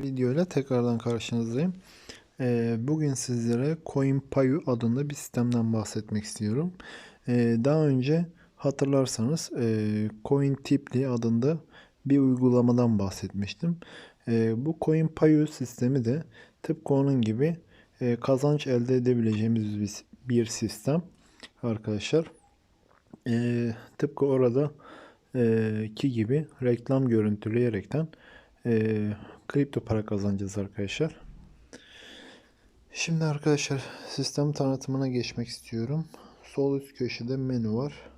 videoyla tekrardan karşınızdayım. Ee, bugün sizlere CoinPayu adında bir sistemden bahsetmek istiyorum. Ee, daha önce hatırlarsanız e, CoinTipli adında bir uygulamadan bahsetmiştim. Ee, bu CoinPayu sistemi de tıpkı onun gibi e, kazanç elde edebileceğimiz bir, sistem arkadaşlar. Tıpkı orada e, ki gibi reklam görüntüleyerekten e, kripto para kazanacağız arkadaşlar. Şimdi arkadaşlar sistem tanıtımına geçmek istiyorum. Sol üst köşede menü var.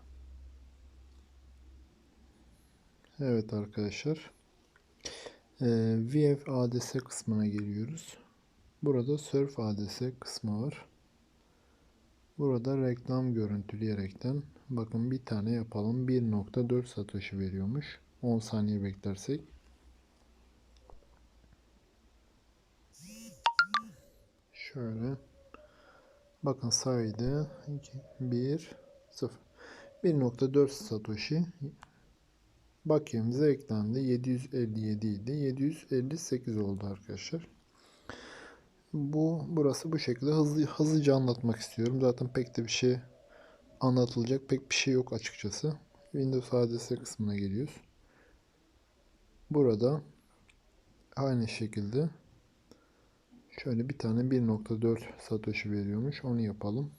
Evet arkadaşlar. E, VF ADS kısmına geliyoruz. Burada Surf ADS kısmı var. Burada reklam görüntüleyerekten bakın bir tane yapalım. 1.4 satoshi veriyormuş. 10 saniye beklersek. Şöyle. Bakın saydı. 2, 1, 0. 1.4 satoshi bakiyemize eklendi. 757 idi. 758 oldu arkadaşlar. Bu burası bu şekilde hızlı hızlıca anlatmak istiyorum. Zaten pek de bir şey anlatılacak pek bir şey yok açıkçası. Windows ADS kısmına geliyoruz. Burada aynı şekilde şöyle bir tane 1.4 Satoshi veriyormuş. Onu yapalım.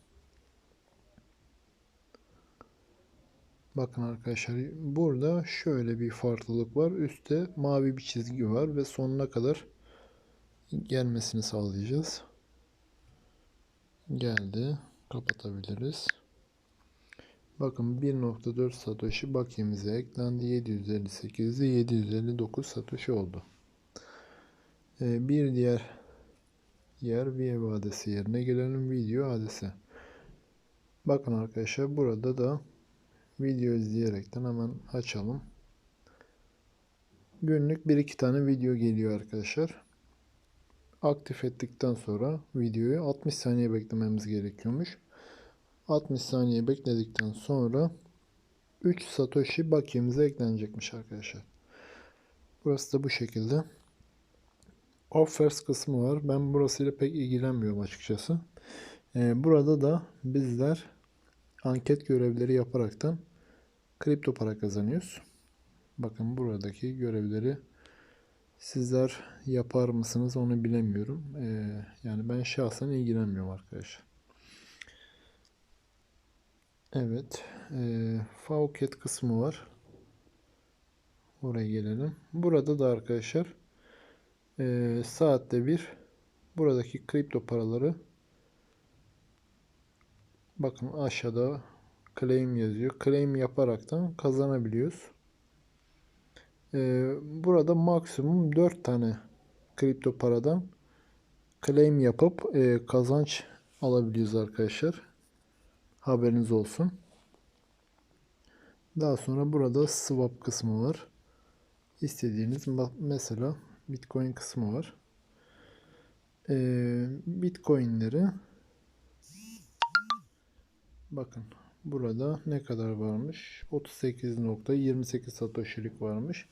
Bakın arkadaşlar burada şöyle bir farklılık var. Üstte mavi bir çizgi var ve sonuna kadar gelmesini sağlayacağız. Geldi. Kapatabiliriz. Bakın 1.4 Satoshi bakiyemize eklendi. 758'de 759 Satoshi oldu. Ee, bir diğer yer VV adresi yerine gelelim. Video adresi. Bakın arkadaşlar burada da video izleyerekten hemen açalım. Günlük 1-2 tane video geliyor arkadaşlar. Aktif ettikten sonra videoyu 60 saniye beklememiz gerekiyormuş. 60 saniye bekledikten sonra 3 Satoshi bakiyemize eklenecekmiş arkadaşlar. Burası da bu şekilde. Offers kısmı var. Ben burasıyla pek ilgilenmiyorum açıkçası. Ee, burada da bizler anket görevleri yaparaktan kripto para kazanıyoruz. Bakın buradaki görevleri sizler yapar mısınız onu bilemiyorum. Ee, yani ben şahsen ilgilenmiyorum arkadaşlar. Evet. E, Fauket kısmı var. Oraya gelelim. Burada da arkadaşlar e, saatte bir buradaki kripto paraları bakın aşağıda claim yazıyor. Claim yaparaktan kazanabiliyoruz. E, burada maksimum 4 tane kripto paradan claim yapıp e, kazanç alabiliyoruz arkadaşlar. Haberiniz olsun. Daha sonra burada swap kısmı var. İstediğiniz mesela Bitcoin kısmı var. Ee, Bitcoin'leri bakın burada ne kadar varmış? 38.28 Satoshi'lik varmış.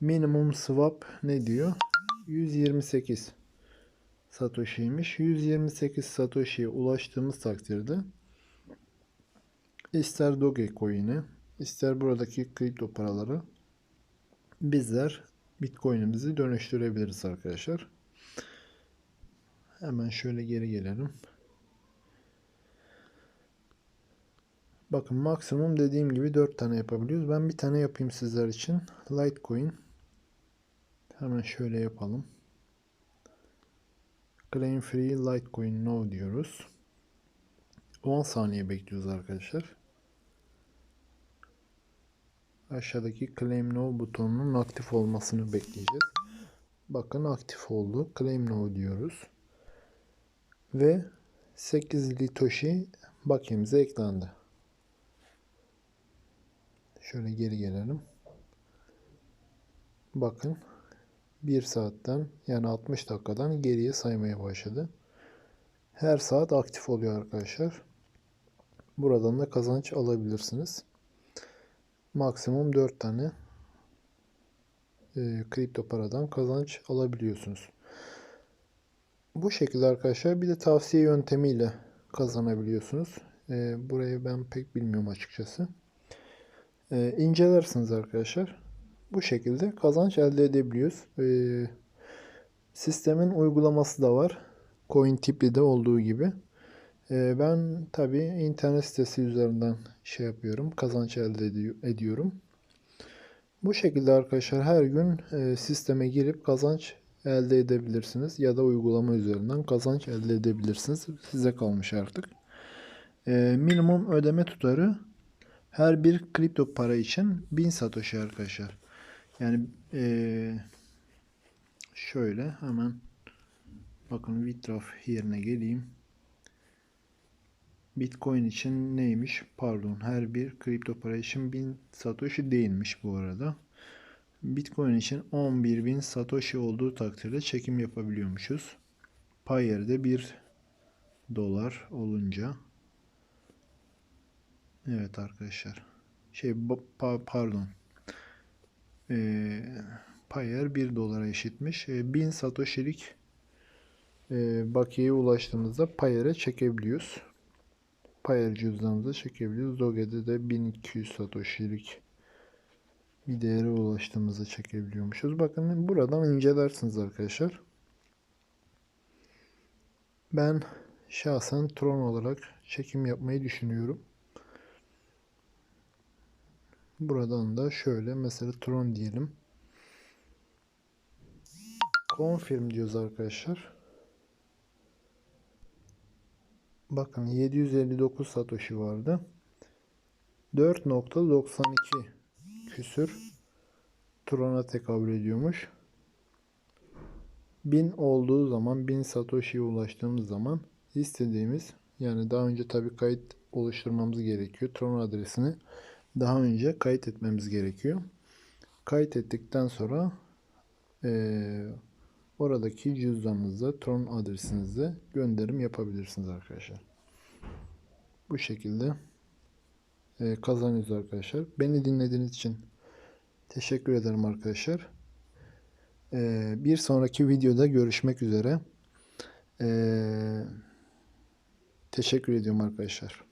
Minimum swap ne diyor? 128 Satoshi'ymiş. 128 Satoshi'ye ulaştığımız takdirde ister Dogecoin'i ister buradaki kripto paraları bizler Bitcoin'imizi dönüştürebiliriz arkadaşlar. Hemen şöyle geri gelelim. Bakın maksimum dediğim gibi 4 tane yapabiliyoruz. Ben bir tane yapayım sizler için. Litecoin. Hemen şöyle yapalım. Claim free Litecoin no diyoruz. 10 saniye bekliyoruz arkadaşlar. Aşağıdaki Claim Now butonunun aktif olmasını bekleyeceğiz. Bakın aktif oldu. Claim Now diyoruz. Ve 8 Litoshi bakiyemize eklendi. Şöyle geri gelelim. Bakın 1 saatten yani 60 dakikadan geriye saymaya başladı. Her saat aktif oluyor arkadaşlar. Buradan da kazanç alabilirsiniz maksimum 4 tane e, kripto paradan kazanç alabiliyorsunuz. Bu şekilde arkadaşlar bir de tavsiye yöntemiyle kazanabiliyorsunuz. E, burayı ben pek bilmiyorum açıkçası. E, incelersiniz arkadaşlar. Bu şekilde kazanç elde edebiliyoruz. E, sistemin uygulaması da var. CoinTip'de olduğu gibi. E, ben tabi internet sitesi üzerinden şey yapıyorum. Kazanç elde ediyor- ediyorum. Bu şekilde arkadaşlar her gün e, sisteme girip kazanç elde edebilirsiniz ya da uygulama üzerinden kazanç elde edebilirsiniz. Size kalmış artık. E, minimum ödeme tutarı her bir kripto para için 1000 satoshi arkadaşlar. Yani e, şöyle hemen bakın withdraw yerine geleyim. Bitcoin için neymiş? Pardon, her bir kripto para için 1000 satoshi değilmiş bu arada. Bitcoin için 11.000 satoshi olduğu takdirde çekim yapabiliyormuşuz. Payer'de 1 dolar olunca Evet arkadaşlar. Şey pa- pardon. Ee, Payer 1 dolara eşitmiş. Ee, 1000 satoshi'lik e, bakiyeye ulaştığımızda Payer'e çekebiliyoruz. Payer cüzdanımıza çekebiliyoruz. Doge'de de 1200 satoshi'lik bir değere ulaştığımızda çekebiliyormuşuz. Bakın buradan incelersiniz arkadaşlar. Ben şahsen Tron olarak çekim yapmayı düşünüyorum. Buradan da şöyle mesela Tron diyelim. Confirm diyoruz arkadaşlar. Bakın 759 Satoshi vardı. 4.92 küsür Tron'a tekabül ediyormuş. 1000 olduğu zaman 1000 Satoshi'ye ulaştığımız zaman istediğimiz yani daha önce tabii kayıt oluşturmamız gerekiyor. Tron adresini daha önce kayıt etmemiz gerekiyor. Kayıt ettikten sonra eee, oradaki cüzdanınızda Tron adresinizde gönderim yapabilirsiniz arkadaşlar. Bu şekilde eee, kazanıyoruz arkadaşlar. Beni dinlediğiniz için teşekkür ederim arkadaşlar. Eee, bir sonraki videoda görüşmek üzere. Eee, teşekkür ediyorum arkadaşlar.